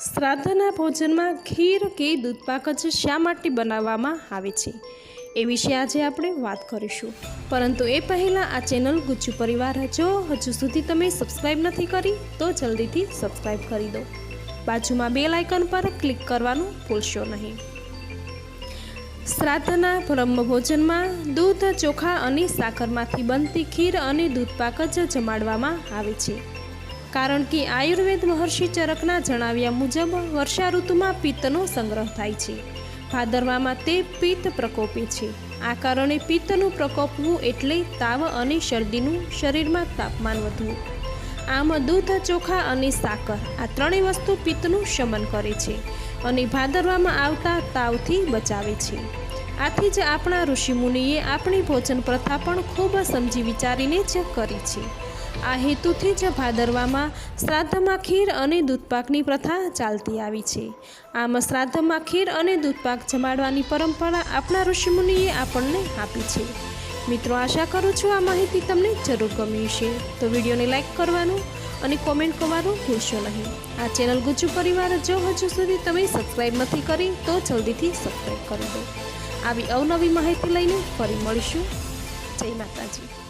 શ્રાદ્ધના ભોજનમાં ખીર કે દૂધપાક જ શા માટે બનાવવામાં આવે છે? એ વિશે આજે આપણે વાત કરીશું. પરંતુ એ પહેલાં આ ચેનલ ગુચ્ચુ પરિવાર જો હજુ સુધી તમે સબસ્ક્રાઈબ નથી કરી, તો જલ્દીથી સબસ્ક્રાઈબ કરી દો. બાજુમાં બેલ આઇકન પર ક્લિક કરવાનું ભૂલશો નહીં. શ્રાદ્ધના બ્રહ્મ ભોજનમાં દૂધ, ચોખા અને સાકરમાંથી બનતી ખીર અને દૂધપાક જ જમાડવામાં આવે છે. કારણ કે આયુર્વેદ મહર્ષિ ચરકના જણાવ્યા મુજબ વર્ષા ઋતુમાં પિત્તનો સંગ્રહ થાય છે. ભાદરવામાં તે પિત્ત પ્રકોપે છે. આ કારણે પિત્તનું પ્રકોપવું એટલે તાવ અને શરદીનું શરીરમાં તાપમાન વધવું. આમ દૂધ, ચોખા અને સાકર આ ત્રણેય વસ્તુ પિત્તનું શમન કરે છે અને ભાદરવામાં આવતા તાવથી બચાવે છે. આથી જ આપણા ઋષિમુનિએ આપણી ભોજન પ્રથા પણ ખૂબ સમજી વિચારીને જ કરી છે. આ હેતુથી જ ભાદરવામાં શ્રાદ્ધમાં ખીર અને દૂધપાકની પ્રથા ચાલતી આવી છે. આમ શ્રાદ્ધમાં ખીર અને દૂધપાક જમાડવાની પરંપરા આપણા ઋષિમુનિએ આપણને આપી છે. મિત્રો, આશા કરું છું આ માહિતી તમને જરૂર ગમી હશે. તો વિડીયોને લાઇક કરવાનું અને કોમેન્ટ કરવાનું ભૂલશો નહીં. આ ચેનલ ગુજુ પરિવાર જો હજુ સુધી તમે સબસ્ક્રાઈબ નથી કરી, તો જલ્દીથી સબસ્ક્રાઈબ કરી દો. આવી અવનવી માહિતી લઈને ફરી મળીશું. જય માતાજી.